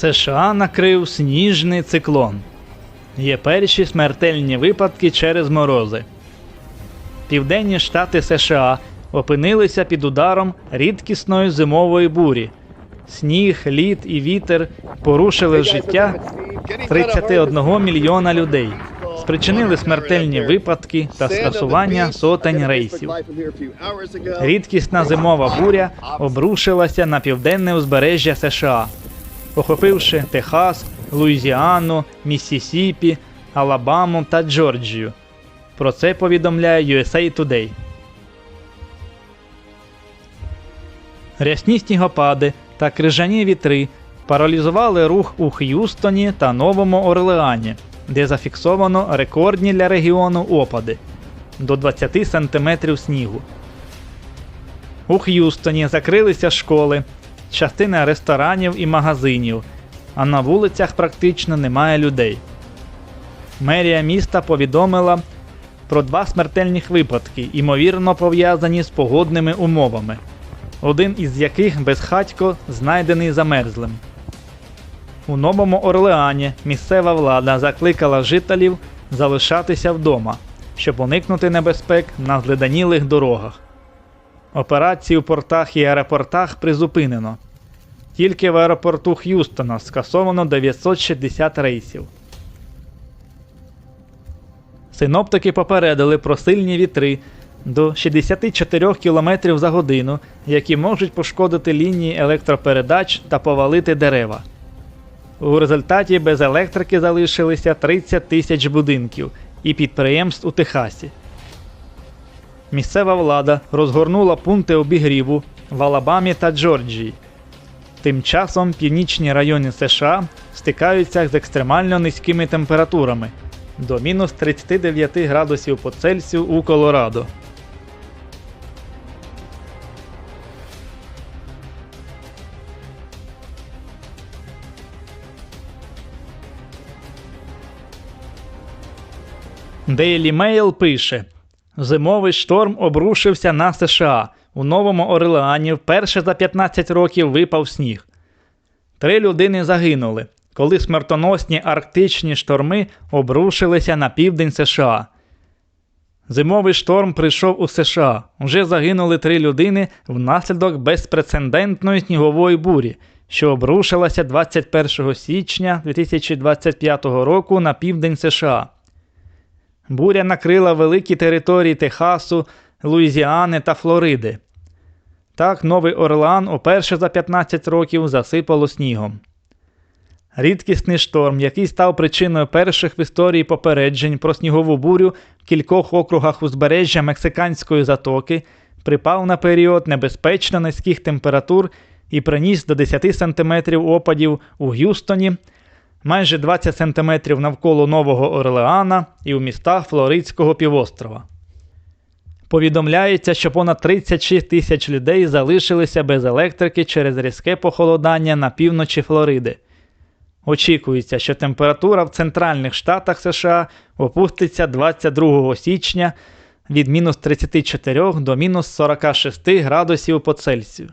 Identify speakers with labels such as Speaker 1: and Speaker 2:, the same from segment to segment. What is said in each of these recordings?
Speaker 1: США накрив сніжний циклон. Є перші смертельні випадки через морози. Південні штати США опинилися під ударом рідкісної зимової бурі. Сніг, лід і вітер порушили життя 31 мільйона людей, спричинили смертельні випадки та скасування сотень рейсів. Рідкісна зимова буря обрушилася на південне узбережжя США, охопивши Техас, Луїзіану, Міссісіпі, Алабаму та Джорджію. Про це повідомляє USA Today. Рясні снігопади та крижані вітри паралізували рух у Х'юстоні та Новому Орлеані, де зафіксовано рекордні для регіону опади до 20 см снігу. У Х'юстоні закрилися школи, частина ресторанів і магазинів, а на вулицях практично немає людей. Мерія міста повідомила про два смертельних випадки, ймовірно пов'язані з погодними умовами, один із яких безхатько знайдений замерзлим. У Новому Орлеані місцева влада закликала жителів залишатися вдома, щоб уникнути небезпек на зледанілих дорогах. Операції у портах і аеропортах призупинено. Тільки в аеропорту Х'юстона скасовано 960 рейсів. Синоптики попередили про сильні вітри до 64 км за годину, які можуть пошкодити лінії електропередач та повалити дерева. У результаті без електрики залишилися 30 тисяч будинків і підприємств у Техасі. Місцева влада розгорнула пункти обігріву в Алабамі та Джорджії. Тим часом північні райони США стикаються з екстремально низькими температурами до мінус 39 градусів по Цельсію у Колорадо. Daily Mail пише: Зимовий шторм обрушився на США. У Новому Орлеані вперше за 15 років випав сніг. Три людини загинули, коли смертоносні арктичні шторми обрушилися на південь США. Зимовий шторм прийшов у США. Вже загинули три людини внаслідок безпрецедентної снігової бурі, що обрушилася 21 січня 2025 року на південь США. Буря накрила великі території Техасу, Луїзіани та Флориди. Так, Новий Орлеан уперше за 15 років засипало снігом. Рідкісний шторм, який став причиною перших в історії попереджень про снігову бурю в кількох округах узбережжя Мексиканської затоки, припав на період небезпечно низьких температур і приніс до 10 см опадів у Г'юстоні, майже 20 см навколо Нового Орлеана і у містах Флоридського півострова. Повідомляється, що понад 36 тисяч людей залишилися без електрики через різке похолодання на півночі Флориди. Очікується, що температура в центральних штатах США опуститься 22 січня від мінус 34 до мінус 46 градусів по Цельсію.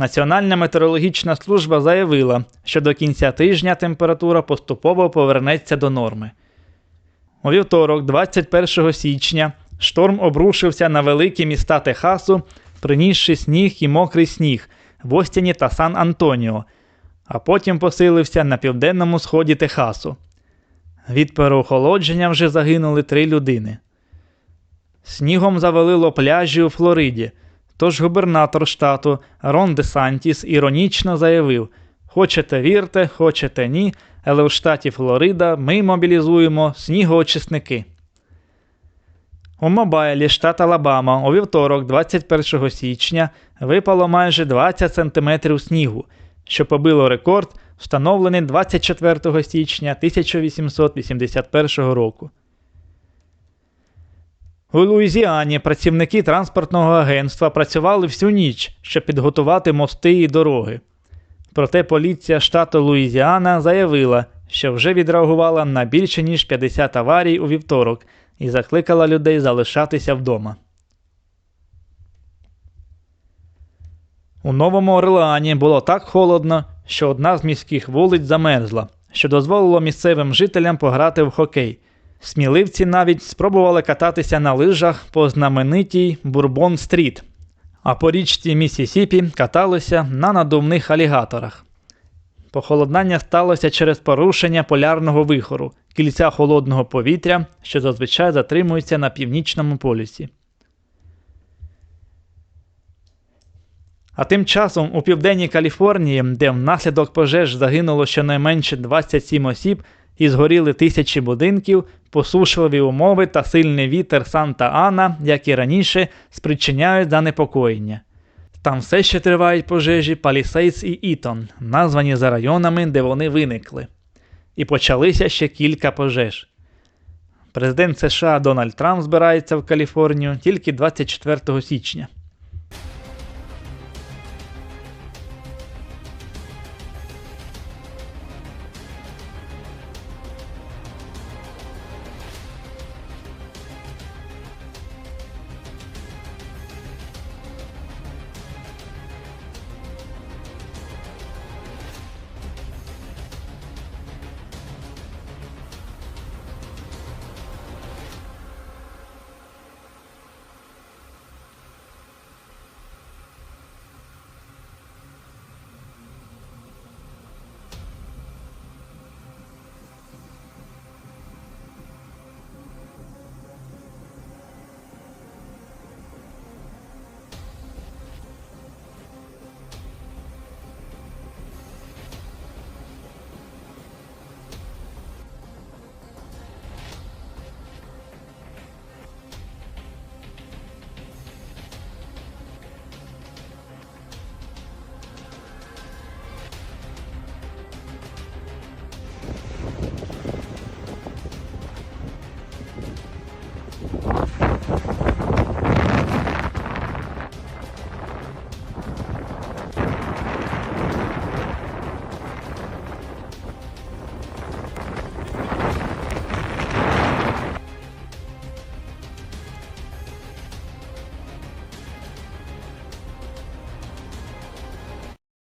Speaker 1: Національна метеорологічна служба заявила, що до кінця тижня температура поступово повернеться до норми. У вівторок, 21 січня, шторм обрушився на великі міста Техасу, принісши сніг і мокрий сніг в Остіні та Сан Антоніо, а потім посилився на південному сході Техасу. Від переохолодження вже загинули три людини. Снігом завалило пляжі у Флориді. Тож губернатор штату Рон Де Сантіс іронічно заявив: Хочете вірте, хочете ні, але у штаті Флорида ми мобілізуємо снігоочисники. У Мобайлі, штат Алабама, у вівторок, 21 січня, випало майже 20 см снігу, що побило рекорд, встановлений 24 січня 1881 року. У Луїзіані працівники транспортного агентства працювали всю ніч, щоб підготувати мости і дороги. Проте поліція штату Луїзіана заявила, що вже відреагувала на більше ніж 50 аварій у вівторок і закликала людей залишатися вдома. У Новому Орлеані було так холодно, що одна з міських вулиць замерзла, що дозволило місцевим жителям пограти в хокей. Сміливці навіть спробували кататися на лижах по знаменитій Бурбон Стріт, а по річці Міссісіпі каталися на надувних алігаторах. Похолодання сталося через порушення полярного вихору, кільця холодного повітря, що зазвичай затримується на північному полюсі. А тим часом у південній Каліфорнії, де внаслідок пожеж загинуло щонайменше 27 осіб і згоріли тисячі будинків, посушливі умови та сильний вітер Санта-Ана, як і раніше, спричиняють занепокоєння. Там все ще тривають пожежі Палісейдс і Ітон, названі за районами, де вони виникли. І почалися ще кілька пожеж. Президент США Дональд Трамп збирається в Каліфорнію тільки 24 січня.